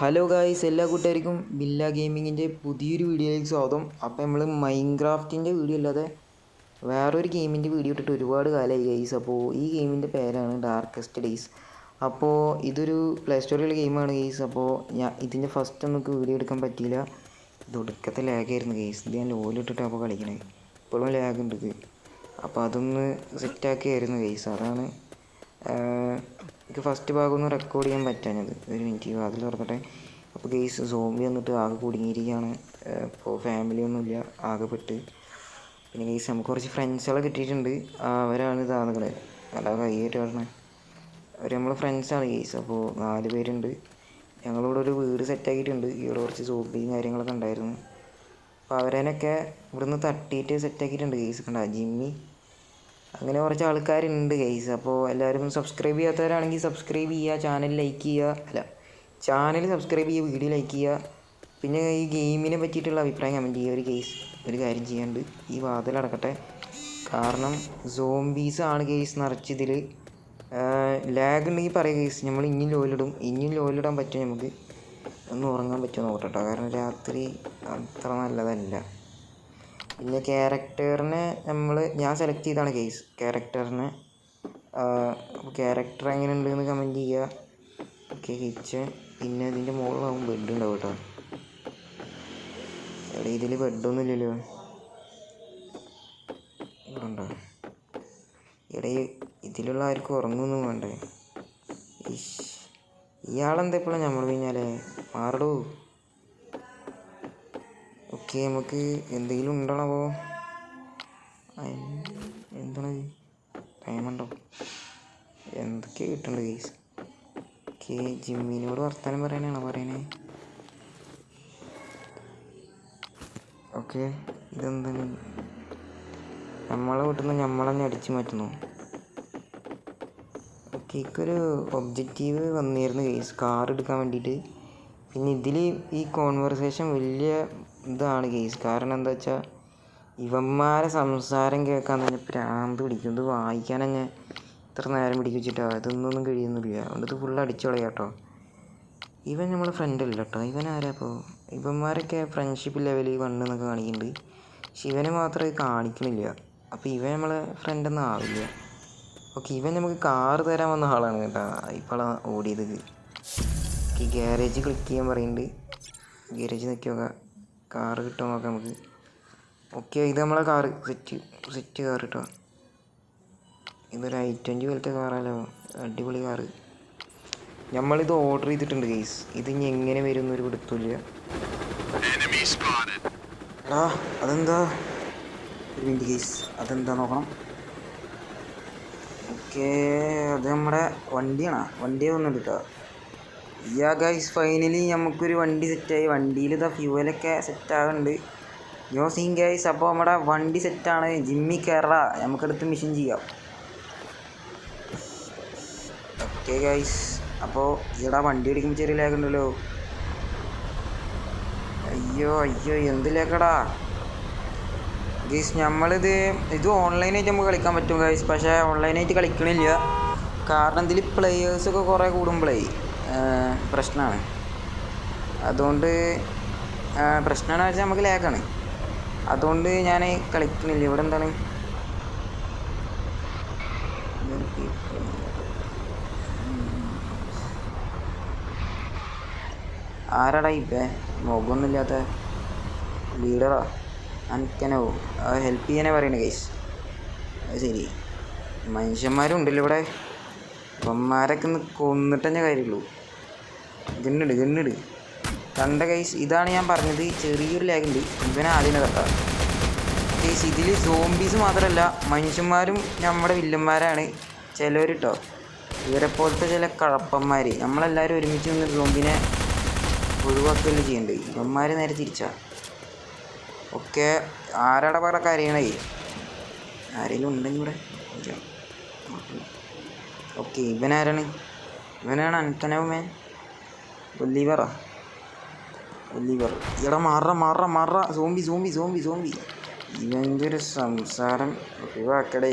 Hello guys എല്ലാ കൂട്ടുകാർക്കും ബില്ല ഗെയിമിങ്ങിന്റെ പുതിയൊരു വീഡിയോയിലേക്ക് സ്വാഗതം. അപ്പോൾ നമ്മൾ മൈൻക്രാഫ്റ്റിന്റെ വീഡിയോ അല്ലാതെ വേറൊരു ഗെയിമിന്റെ വീഡിയോ ഇട്ടിട്ട് ഒരുപാട് കാലമായി ഗൈസ് അപ്പോൾ ഈ ഗെയിമിന്റെ പേരാണ് ഡാർക്കസ്റ്റ് ഡേയ്സ് അപ്പോൾ ഇതൊരു പ്ലേ സ്റ്റോറിലെ ഗെയിമാണ് ഗെയ്സ് അപ്പോൾ ഞാൻ ഇതിന്റെ ഫസ്റ്റ് നമുക്ക് വീഡിയോ എടുക്കാൻ പറ്റിയില്ല. ഇത് ഒടുക്കത്തെ ലാഗായിരുന്നു ഗെയ്സ് ഇത് ഞാൻ ലോലിട്ടിട്ട് അപ്പോൾ കളിക്കണേ. ഇപ്പോഴും ലാഗ് ഉണ്ട് അപ്പോൾ അതൊന്ന് സെറ്റാക്കിയായിരുന്നു ഗെയ്സ് അതാണ് എനിക്ക് ഫസ്റ്റ് ഭാഗം ഒന്ന് റെക്കോർഡ് ചെയ്യാൻ പറ്റാഞ്ഞത്. ഒരു മിനിറ്റ് വാതിൽ തുറക്കട്ടെ അപ്പോൾ ഗെയ്സ് സോംബി വന്നിട്ട് ആകെ കുടുങ്ങിയിരിക്കുകയാണ് ഇപ്പോൾ ആകെ പെട്ട്. പിന്നെ ഗെയ്സ് നമുക്ക് കുറച്ച് ഫ്രണ്ട്സുകളെ കിട്ടിയിട്ടുണ്ട്. അവരാണ് ഇതാകുന്നത് നല്ല കൈയായിട്ട് പറഞ്ഞത് അവർ നമ്മളെ ഫ്രണ്ട്സാണ് ഗെയ്സ് അപ്പോൾ നാല് പേരുണ്ട്. ഞങ്ങളിവിടെ ഒരു വീട് സെറ്റാക്കിയിട്ടുണ്ട് ഇവിടെ കുറച്ച് സോംബിയും കാര്യങ്ങളൊക്കെ ഉണ്ടായിരുന്നു. അപ്പോൾ അവരേനൊക്കെ ഇവിടുന്ന് തട്ടിയിട്ട് സെറ്റാക്കിയിട്ടുണ്ട് ഗെയ്സ് കണ്ട? ജിമ്മി അങ്ങനെ കുറച്ച് ആൾക്കാരുണ്ട് ഗൈസ് അപ്പോൾ എല്ലാവരും സബ്സ്ക്രൈബ് ചെയ്യാത്തവരാണെങ്കിൽ സബ്സ്ക്രൈബ് ചെയ്യുക ചാനൽ ലൈക്ക് ചെയ്യുക. അല്ല ചാനൽ സബ്സ്ക്രൈബ് ചെയ്യുക വീഡിയോ ലൈക്ക് ചെയ്യുക. പിന്നെ ഈ ഗെയിമിനെ പറ്റിയിട്ടുള്ള അഭിപ്രായം കമന്റ് ചെയ്യുക. ഒരു കേസ് ഒരു കാര്യം ചെയ്യാണ്ട് ഈ വാതിലടക്കട്ടെ കാരണം സോംബീസ് ആണ് കേസ് നിറച്ചതിൽ ലാഗ് ഉണ്ടെങ്കിൽ പറയുക കേസ് നമ്മൾ ഇനിയും ലോലിടും ഇനിയും ലോലിടാൻ പറ്റും നമുക്ക്? ഒന്ന് ഉറങ്ങാൻ പറ്റുമോ നോക്കട്ടെ കാരണം രാത്രി അത്ര നല്ലതല്ല. പിന്നെ ക്യാരക്ടറിനെ നമ്മൾ ഞാൻ സെലക്ട് ചെയ്താണ് കേസ് ക്യാരക്ടറിനെ ക്യാരക്ടർ എങ്ങനെ ഉണ്ടെന്ന് കമന്റ് ചെയ്യുക ഓക്കെ കിച്ചൺ പിന്നെ ഇതിന്റെ മുകളിലാവും ബെഡ് ഉണ്ടാവും കേട്ടോ. എവിടെ ഇതിൽ ബെഡൊന്നും ഇല്ലല്ലോ. ഇവിടെ ഉണ്ടോ ഇതിലുള്ള ആർക്കും ഉറങ്ങൊന്നും വേണ്ടേ. ഇയാളെന്താ ഇപ്പോഴും നമ്മൾ പിന്നാലെ? മാറടൂ. ഓക്കെ നമുക്ക് എന്തെങ്കിലും ഉണ്ടോ എന്താണ് ടൈമുണ്ടോ എന്തൊക്കെ കിട്ടുന്നുണ്ട് കേസ് ഓക്കെ ജിമ്മിനോട് വർത്താനം പറയാനാണോ പറയണേ? ഓക്കെ ഇതെന്താണ്? നമ്മളെ വീട്ടിൽ നിന്ന് നമ്മളെന്നെ അടിച്ചു മാറ്റുന്നു. ഓക്കെ എനിക്കൊരു ഒബ്ജക്റ്റീവ് വന്നിരുന്നു കേസ് കാർ എടുക്കാൻ വേണ്ടിയിട്ട്. പിന്നെ ഇതിൽ ഈ കോൺവെർസേഷൻ വലിയ ഇതാണ് കേസ് കാരണം എന്താ വെച്ചാൽ ഇവന്മാരെ സംസാരം കേൾക്കാൻ തന്നെ പ്രാന്ത് പിടിക്കും. ഇത് വായിക്കാൻ തന്നെ ഇത്ര നേരം പിടിപ്പിച്ചിട്ടോ ഇതൊന്നും കഴിയുന്നില്ല. അതുകൊണ്ട് ഇത് ഫുള്ള് അടിച്ചോളയാ കേട്ടോ ഇവൻ നമ്മളെ ഫ്രണ്ട് അല്ല കേട്ടോ ഇവൻ ആരാ അപ്പോൾ ഇവന്മാരൊക്കെ ഫ്രണ്ട്ഷിപ്പ് ലെവലിൽ വണ്ണ് എന്നൊക്കെ കാണിക്കുന്നുണ്ട് പക്ഷെ ഇവനെ മാത്രമേ കാണിക്കണില്ല. അപ്പോൾ ഇവൻ നമ്മളെ ഫ്രണ്ടൊന്നും ആവില്ല. ഓക്കെ ഇവൻ നമുക്ക് കാറ് തരാൻ വന്ന ആളാണ് കേട്ടോ. ഇപ്പോഴാണ് ഓടിയത്. ഈ ഗ്യാരേജ് ക്ലിക്ക് ചെയ്യാൻ പറയുന്നുണ്ട് ഗ്യാരേജ് നോക്കാം. കാറ് കിട്ടുമോ നോക്കാം നമുക്ക്. ഓക്കെ ഇത് നമ്മളെ കാറ് സെറ്റ് സെറ്റ് കാർ കിട്ടുക ഇതൊരു ഐ ട്വന്റി പോലത്തെ കാറാലോ അടിപൊളി കാറ് നമ്മളിത് ഓർഡർ ചെയ്തിട്ടുണ്ട് ഗെയ്സ് ഇത് ഇനി എങ്ങനെ വരും എന്നൊരു പിടുത്തില്ല എടാ അതെന്താ? ഒരു മിനിറ്റ് ഗെയ്സ് അതെന്താ നോക്കണം? ഓക്കേ അത് നമ്മുടെ വണ്ടിയാണോ. വണ്ടിയൊന്നും വന്നിട്ട് കേട്ടോ യാ ഗൈസ് ഫൈനലി നമുക്കൊരു വണ്ടി സെറ്റായി വണ്ടിയിൽ ഇതാ ഫ്യൂവലൊക്കെ സെറ്റാകുന്നുണ്ട് യോ സീൻ ഗൈസ് അപ്പോൾ നമ്മുടെ വണ്ടി സെറ്റാണ് ജിമ്മി കയറ നമുക്കെടുത്ത് മിഷൻ ചെയ്യാം. ഓക്കെ ഗൈസ് അപ്പോൾ ഈടാ വണ്ടി ഓടിക്കുമ്പോൾ ചെറിയ ലേഖണ്ടല്ലോ അയ്യോ അയ്യോ എന്ത് ലേക്കടാ ഗൈസ് നമ്മളിത് ഇത് ഓൺലൈനായിട്ട് നമുക്ക് കളിക്കാൻ പറ്റും ഗൈസ് പക്ഷേ ഓൺലൈനായിട്ട് കളിക്കണില്ല. കാരണം ഇതിൽ പ്ലെയേഴ്സൊക്കെ കുറേ കൂടുമ്പോഴേ പ്രശ്നമാണ് അതുകൊണ്ട് പ്രശ്നമാണെന്ന് വെച്ചാൽ നമുക്ക് ലാഗാണ് അതുകൊണ്ട് ഞാൻ കളിക്കുന്നില്ല ഇവിടെ എന്താണ്? ആരാടാ ഇപ്പേ മുഖമൊന്നുമില്ലാത്ത ലീഡറാ അനക്കനോ ഹെൽപ്പ് ചെയ്യാനേ പറയണേ ഗൈസ് അത് ശരി. മനുഷ്യന്മാരും ഉണ്ടല്ലോ ഇവിടെ. അപ്പന്മാരൊക്കെ ഒന്ന് കൊന്നിട്ട് കാര്യമുള്ളൂ. ഗണ്ണിട് ഗണ്ണിട് കണ്ട കൈസ് ഇതാണ് ഞാൻ പറഞ്ഞത്. ചെറിയൊരു ലാഗുണ്ട് ഇവനെ ആദ്യം തട്ടാ കേസ് ഇതിൽ സോംബീസ് മാത്രമല്ല മനുഷ്യന്മാരും നമ്മുടെ വില്ലന്മാരാണ്. ചിലവർ കേട്ടോ ഇവരെ പോലത്തെ ചില കഴപ്പന്മാർ നമ്മളെല്ലാവരും ഒരുമിച്ച് നിന്ന് സോംബിനെ ഒഴിവാക്കുകയല്ലേ ചെയ്യണ്ടേ? ഇവന്മാർ നേരെ തിരിച്ചാ. ഒക്കെ ആരാടെ പറ ആരെങ്കിലും ഉണ്ടെങ്കിൽ ഇവിടെ. ഓക്കെ ഇവനാരാണ്? ഇവനാണ് അൻതനവുമേ ഒലിവറാ ഒലിവർ ഇവിടെ മാറ മാറ മാറ സോംബി സോംബി സോംബി സോംബി. ഇവന്റെ ഒരു സംസാരം ഒഴിവാക്കടേ.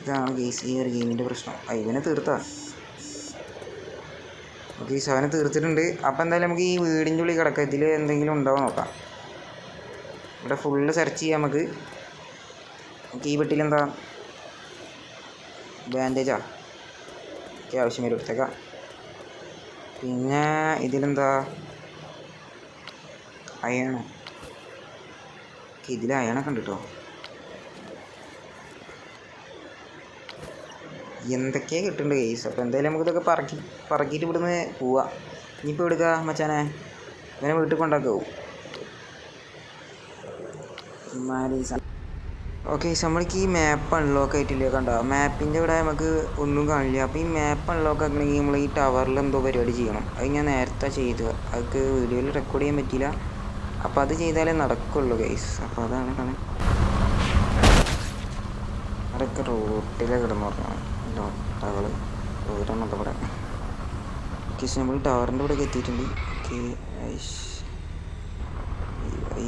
ഇതാണ് ഗെയ്സ് ഈ ഒരു ഗെയിമിന്റെ പ്രശ്നം. ഇവനെ തീർത്താ. ഓക്കെ ഈ സാധനം തീർത്തിട്ടുണ്ട്. അപ്പോൾ എന്തായാലും നമുക്ക് ഈ വീടിന്റെ ഉള്ളിൽ കിടക്കാം. ഇതിൽ എന്തെങ്കിലും ഉണ്ടോ നോക്കാം. ഇവിടെ ഫുള്ള് സെർച്ച് ചെയ്യാം നമുക്ക്. നമുക്ക് ഈ വീട്ടിലെന്താ ബാൻഡേജാ ഒക്കെ ആവശ്യം വരും എടുത്തേക്കാം. പിന്നെ ഇതിലെന്താ? അയണ ഇതിൽ അയണൊക്കെ ഉണ്ട് കേട്ടോ എന്തൊക്കെയാ കിട്ടുന്നുണ്ട് കേസ് അപ്പോൾ എന്തായാലും നമുക്ക് ഇതൊക്കെ പറക്കി പറക്കിയിട്ട് ഇവിടുന്ന് പോവാം. ഇനിയിപ്പോൾ എടുക്കുക മച്ചാനെ? ഇങ്ങനെ വീട്ടിൽ കൊണ്ടാക്കാവും ഓക്കെ നമ്മൾക്ക് ഈ മാപ്പ് അൺലോക്ക് ആയിട്ടില്ലേ കണ്ടോ? മാപ്പിന്റെ ഇവിടെ നമുക്ക് ഒന്നും കാണില്ല. അപ്പോൾ ഈ മാപ്പ് അൺലോക്ക് ആക്കണമെങ്കിൽ നമ്മൾ ഈ ടവറിൽ എന്തോ പരിപാടി ചെയ്യണം. അത് ഞാൻ നേരത്തെ ചെയ്തു. അതൊക്കെ വീഡിയോയിൽ റെക്കോർഡ് ചെയ്യാൻ പറ്റില്ല അപ്പോൾ അത് ചെയ്താലേ നടക്കുള്ളൂ ഗൈസ് അപ്പോൾ അതാണ് കാണാൻ അതൊക്കെ റോട്ടിലെ കിടന്നു പറഞ്ഞു ടവർ ദൂരം ഇവിടെ. ഓക്കെ നമ്മൾ ടവറിന്റെ ഇവിടെയൊക്കെ എത്തിയിട്ടുണ്ട്. ഓക്കെ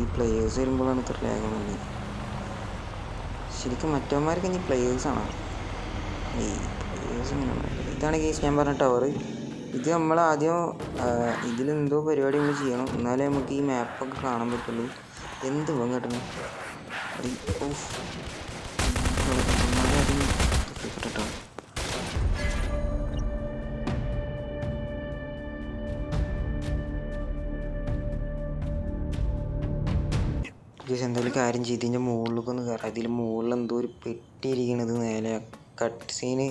ഈ പ്ലേയേഴ്സ് വരുമ്പോഴാണ് ഇത്ര ലാഗം വന്നത് ശരിക്കും മറ്റവന്മാർക്ക് ഇനി പ്ലേയേഴ്സാണ് ഈ പ്ലേയേഴ്സ് ഇങ്ങനെ ഇതാണ് കേസ് ഞാൻ പറഞ്ഞ ടവർ ഇത് നമ്മൾ ആദ്യം ഇതിലെന്തോ പരിപാടി നമ്മൾ ചെയ്യണം. എന്നാലേ നമുക്ക് ഈ മാപ്പൊക്കെ കാണാൻ പറ്റുള്ളൂ. എന്ത് പോകാൻ കേട്ടത് കേട്ടോ ഗൈസ് എന്തായാലും കാര്യം ചെയ്ത് മുകളിലൊക്കെ ഒന്ന് കയറാം ഇതിൽ മുകളിൽ എന്തോ ഒരു പെട്ടി ഇരിക്കണത് നേരെ കട്ട് സീന്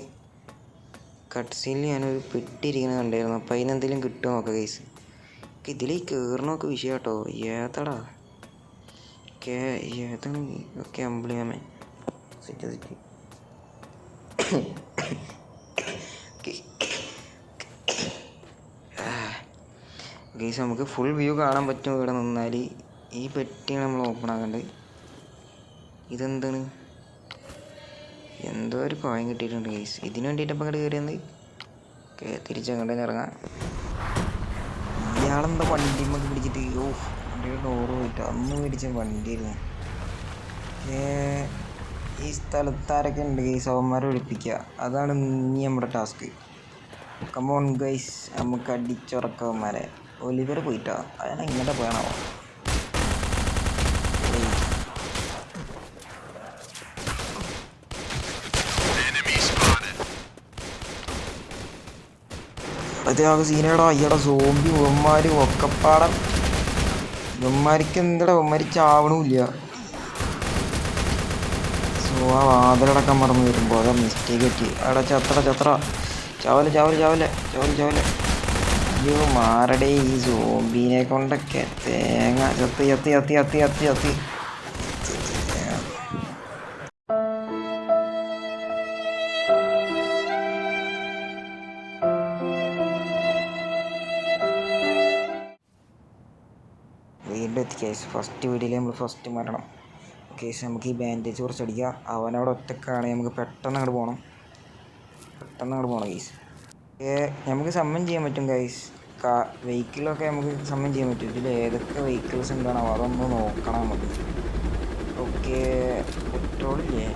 കട്ട് സീനിൽ ഞാനൊരു പെട്ടി ഇരിക്കണത് കണ്ടായിരുന്നു അപ്പോൾ അതിനെന്തെങ്കിലും കിട്ടുമോ നോക്കാം കേസ് ഇതിൽ കയറണമൊക്കെ വിഷയം കേട്ടോ ഏതടാ? കേ ഏതാണ് ഓക്കെ അമ്പിളിയാമേ സിറ്റ് സിറ്റ് ഗൈസ് നമുക്ക് ഫുൾ വ്യൂ കാണാൻ പറ്റും ഇവിടെ നിന്നാൽ ഈ പെട്ടിയാണ് നമ്മൾ ഓപ്പൺ ആക്കേണ്ടത് ഇതെന്താണ്? എന്തോ ഒരു കോയിൻ കിട്ടിയിട്ടുണ്ട് ഗൈസ് ഇതിന് വേണ്ടിയിട്ട് അപ്പം അങ്ങോട്ട് കയറിയത് തിരിച്ചങ്ങോട്ട് തന്നെ ഇറങ്ങാം. ഇയാളെന്താ വണ്ടി നമുക്ക് പിടിച്ചിട്ട്? ഓ വണ്ടിയുടെ ഡോറ് പോയിട്ട് അന്ന് മേടിച്ച വണ്ടിയായിരുന്നു. ഈ സ്ഥലത്ത് ആരൊക്കെ ഉണ്ട് ഗൈസ് അവന്മാരെ ഒഴിപ്പിക്കുക അതാണ് ഇനി നമ്മുടെ ടാസ്ക് കമോൺ ഗൈസ് നമുക്ക് അടിച്ചുറക്കവന്മാരെ. ഒലിവർ പോയിട്ടോ? അയാൾ ഇങ്ങോട്ട് പോയാണോ അത്യാവശ്യം സീനേടാ. അയ്യടാ സോംബി ഇവന്മാര് ഒക്കപ്പാടം ഇവന്മാർക്ക് എന്തടാ ഇവന്മാര് ചാവണമില്ല സോ ആ വാതിലടക്കം മറന്നു വരുമ്പോൾ അതാ മിസ്റ്റേക്ക് പറ്റി. അവിടെ ചത്ര ചത്ര ചാവല ചാവല ചാവല. ചാവല ചാവല. അയ്യോ മാറടേ ഈ സോംബീനെ കൊണ്ടൊക്കെ തേങ്ങ ചത്തി ചത്തി ചത്തി ചത്തി ചത്തി ചത്തി. കേസ് ഫസ്റ്റ് വീഡിയോയിൽ നമ്മൾ ഫസ്റ്റ് മരണം. കേസ് നമുക്ക് ഈ ബാൻഡേജ് കുറച്ച് അടിക്കുക അവനവിടെ ഒറ്റക്കാണ്. നമുക്ക് പെട്ടെന്ന് അങ്ങോട്ട് പോകണം പെട്ടെന്ന് അങ്ങോട്ട് പോകണം കേസ് നമുക്ക് സമ്മൻ ചെയ്യാൻ പറ്റും ഗൈസ് കാ വെഹിക്കിളൊക്കെ നമുക്ക് സമ്മൻ ചെയ്യാൻ പറ്റും. ഇതിൽ ഏതൊക്കെ വെഹിക്കിൾസ് ഉണ്ടാണോ അതൊന്ന് നോക്കണം നമുക്ക്. ഓക്കെ പെട്രോളില്ലേ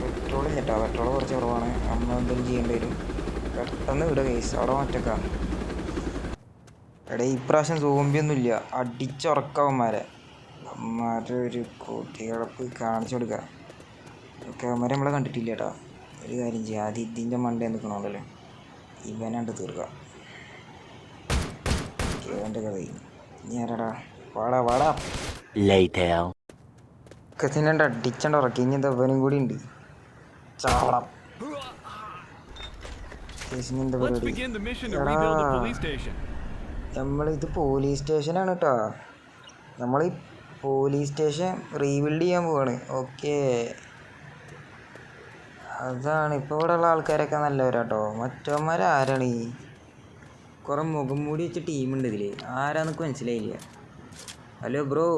പെട്രോളില്ല കേട്ടോ പെട്രോൾ കുറച്ച് കുറവാണ്. നമ്മൾ എന്തെങ്കിലും ചെയ്യേണ്ടി വരും. പെട്ടെന്ന് വിടുക കേസ് അവിടെ ഒറ്റക്കാണ് എടേ ഇപ്രാവശ്യം സോംബിയൊന്നും ഇല്ല അടിച്ചുറക്കവന്മാരെ. അമ്മമാരുടെ ഒരു കുട്ടികളപ്പ് കാണിച്ചു കൊടുക്കുക ഓക്കെ അവന്മാരെ നമ്മളെ കണ്ടിട്ടില്ല കേട്ടോ ഒരു കാര്യം ചെയ്യാം. ആദ്യം ഇതിന്റെ മണ്ടേ നിൽക്കണമല്ലോ ഇവനാണ്ട് തീർക്കാം. ഇവന്റെ കഥ ഇനി ആരാടാ? വാടാ വാടാ. Later. കത്തിനണ്ട് അടിച്ചണ്ട ഉറക്കി. ഇനി എന്താ ഇവനും കൂടി ഉണ്ട്? ചാവണം. എന്താ പരിപാടി? നമ്മൾ ഇത് പോലീസ് സ്റ്റേഷനാണ് കേട്ടോ നമ്മൾ ഈ പോലീസ് സ്റ്റേഷൻ റീബിൽഡ് ചെയ്യാൻ പോവാണ്. ഓക്കെ അതാണ്. ഇപ്പോൾ ഇവിടെ ഉള്ള ആൾക്കാരൊക്കെ നല്ലവരാട്ടോ മറ്റവന്മാരാരാണ് ഈ കുറേ മുഖം മൂടി വെച്ച ടീമുണ്ട് ഇതിൽ ആരാന്നൊക്കെ മനസ്സിലായില്ല. ഹലോ ബ്രോ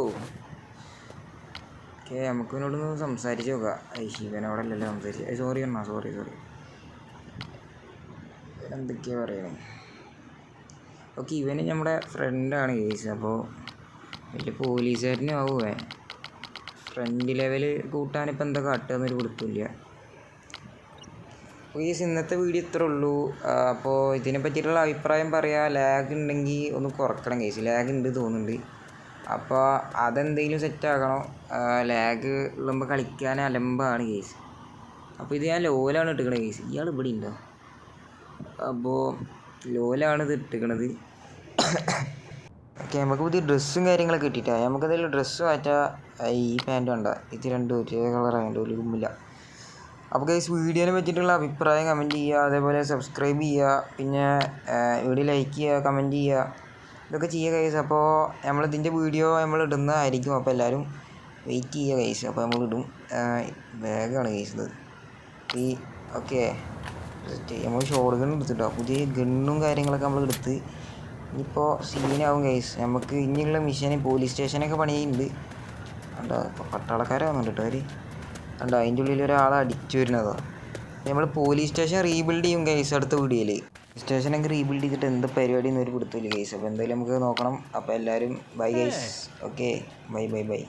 ഓക്കെ നമുക്ക് ഇവനോടൊന്ന് സംസാരിച്ച് നോക്കാം. ഐ ശിവനോടെ അല്ലല്ലോ സംസാരിച്ച്. സോറി എന്നാ സോറി സോറി എന്തൊക്കെയാ പറയണേ? ഓക്കെ ഇവന് നമ്മുടെ ഫ്രണ്ടാണ് കേസ് അപ്പോൾ വലിയ പോലീസുകാരനും ആവുമേ ഫ്രണ്ട് ലെവൽ കൂട്ടാനിപ്പോൾ എന്താ കാട്ടുകയെന്നൊരു കൊടുത്തില്ല കൊടുക്കില്ല ഈ ഇന്നത്തെ വീഡിയോ ഇത്രേ ഉള്ളൂ. അപ്പോൾ ഇതിനെ പറ്റിയിട്ടുള്ള അഭിപ്രായം പറയാം. ലാഗ് ഉണ്ടെങ്കിൽ ഒന്ന് കുറക്കണം കേസ് ലാഗ് ഉണ്ട് തോന്നുന്നുണ്ട്. അപ്പോൾ അതെന്തെങ്കിലും സെറ്റ് ആക്കണം ലാഗ് ഉള്ളുമ്പോൾ കളിക്കാൻ അലമ്പാണ് കേസ് അപ്പോൾ ഇത് ഞാൻ ലോലാണ് ഇട്ടിക്കണത് കേസ് ഇയാൾ ഇവിടെ ഉണ്ടോ അപ്പോൾ ലോലാണ് ഇത് ഇട്ടിക്കണത്. ഓക്കെ നമുക്ക് പുതിയ ഡ്രസ്സും കാര്യങ്ങളൊക്കെ കിട്ടിയിട്ടാ നമുക്ക് എന്തെങ്കിലും ഡ്രസ്സ് മാറ്റാം. ഈ പാന്റ് വേണ്ട ഇത് രണ്ടും ഒരേ കളറായതുകൊണ്ട് ഒരു ഗുമ്മില്ല. അപ്പോൾ ഗൈസ് വീഡിയോനെ പറ്റിയിട്ടുള്ള അഭിപ്രായം കമന്റ് ചെയ്യുക. അതേപോലെ സബ്സ്ക്രൈബ് ചെയ്യുക. പിന്നെ വീഡിയോ ലൈക്ക് ചെയ്യുക കമന്റ് ചെയ്യുക. ഇതൊക്കെ ചെയ്യുക ഗൈസ് അപ്പോൾ നമ്മൾ ഇതിന്റെ വീഡിയോ നമ്മൾ ഇടുന്നതായിരിക്കും. അപ്പോൾ എല്ലാവരും വെയിറ്റ് ചെയ്യുക ഗൈസ് അപ്പോൾ നമ്മൾ ഇടും. ബാഗാണ് ഗൈസ് ഇത്. ഈ ഓക്കെ നമ്മൾ ഷോർട്ട് ഗൺ എടുത്തിട്ടോ. പുതിയ ഗണ്ണും കാര്യങ്ങളൊക്കെ നമ്മൾ എടുത്ത് ഇനിയിപ്പോൾ സീനാവും കേസ് നമുക്ക് ഇനിയുള്ള മിഷന് പോലീസ് സ്റ്റേഷനൊക്കെ പണിയുന്നുണ്ട്. കണ്ടോ? പട്ടാളക്കാരെ വന്നിട്ടോ കേട്ടോ അവർ കണ്ടോ? അതിന്റെ ഉള്ളിൽ ഒരാളെ അടിച്ചു വരുന്നതോ. നമ്മൾ പോലീസ് സ്റ്റേഷൻ റീബിൽഡ് ചെയ്യും കേസ് അടുത്ത വീഡിയോയിൽ സ്റ്റേഷനൊക്കെ റീബിൽഡ് ചെയ്തിട്ട് എന്ത് പരിപാടി എന്നൊരു പിടുത്തില്ല കേസ് അപ്പോൾ എന്തായാലും നമുക്ക് നോക്കണം. അപ്പോൾ എല്ലാവരും bye guys okay bye bye bye